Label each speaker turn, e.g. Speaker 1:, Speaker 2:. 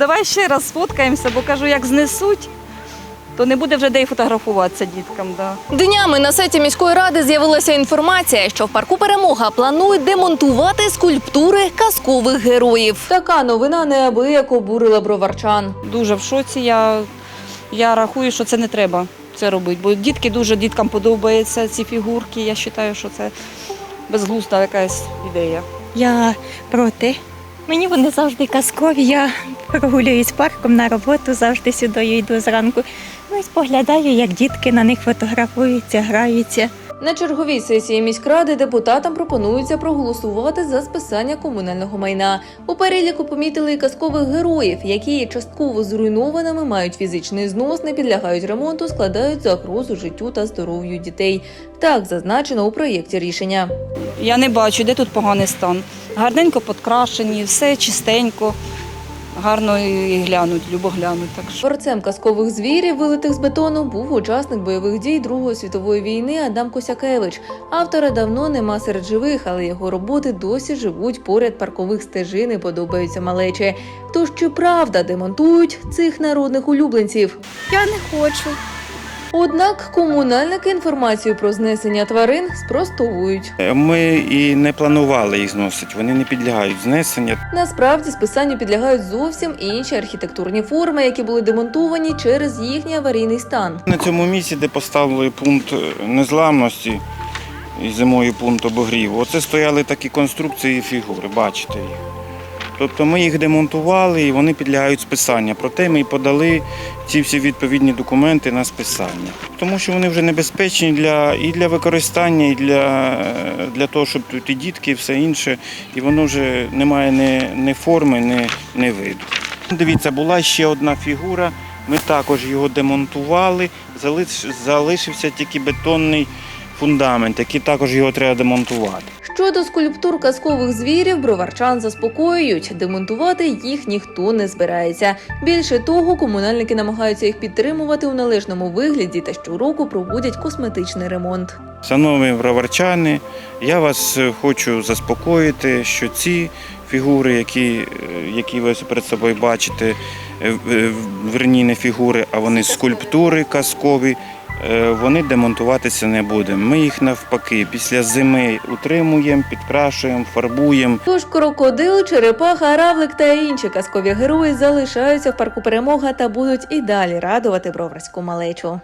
Speaker 1: Давай ще раз сфоткаємося, бо кажу, як знесуть, то не буде вже де й фотографуватися діткам. Да.
Speaker 2: Днями на сайті міської ради з'явилася інформація, що в парку Перемога планують демонтувати скульптури казкових героїв. Така новина неабияк обурила броварчан.
Speaker 1: Дуже в шоці. Я, я рахую, що це не треба це робити, бо дітки дуже діткам подобаються ці фігурки. Я вважаю, що це безглузда якась ідея.
Speaker 3: Я проти. Мені вони завжди казкові. Я прогулююсь парком на роботу, завжди сюди йду зранку. Ну і споглядаю, як дітки на них фотографуються, граються.
Speaker 2: На черговій сесії міськради депутатам пропонується проголосувати за списання комунального майна. У переліку помітили і казкових героїв, які є частково зруйнованими, мають фізичний знос, не підлягають ремонту, складають загрозу життю та здоров'ю дітей. Так зазначено у проєкті рішення.
Speaker 1: Я не бачу, де тут поганий стан. Гарненько підкрашені, все чистенько, гарно і глянуть, любо глянуть. Так що.
Speaker 2: Творцем казкових звірів, вилитих з бетону, був учасник бойових дій Другої світової війни Адам Косякевич. Автора давно нема серед живих, але його роботи досі живуть поряд паркових стежин і подобаються малечі. Тож чи правда демонтують цих народних улюбленців?
Speaker 3: Я не хочу.
Speaker 2: Однак комунальники інформацію про знесення тварин спростовують.
Speaker 4: Ми і не планували їх зносити, вони не підлягають знесення.
Speaker 2: Насправді списанню підлягають зовсім інші архітектурні форми, які були демонтовані через їхній аварійний стан.
Speaker 4: На цьому місці, де поставили пункт незламності і зимою пункт обогріву, оце стояли такі конструкції і фігури, бачите їх. Тобто ми їх демонтували і вони підлягають списанню. Проте ми й подали ці всі відповідні документи на списання. Тому що вони вже небезпечні для, і для використання, і для, для того, щоб тут і дітки, і все інше. І воно вже не має ні, ні форми, ні, ні виду. Дивіться, була ще одна фігура. Ми також його демонтували. Залиш- Залишився тільки бетонний фундамент, який також його треба демонтувати.
Speaker 2: Щодо скульптур казкових звірів, броварчан заспокоюють, демонтувати їх ніхто не збирається. Більше того, комунальники намагаються їх підтримувати у належному вигляді та щороку проводять косметичний ремонт.
Speaker 4: Шановні броварчани, я вас е, хочу заспокоїти, що ці фігури, які, е, які ви перед собою бачите, е, верні не фігури, а вони скульптури казкові, вони демонтуватися не будемо. Ми їх навпаки після зими утримуємо, підкрашуємо, фарбуємо.
Speaker 2: Тож крокодил, черепаха, равлик та інші казкові герої залишаються в парку перемога та будуть і далі радувати броварську малечу.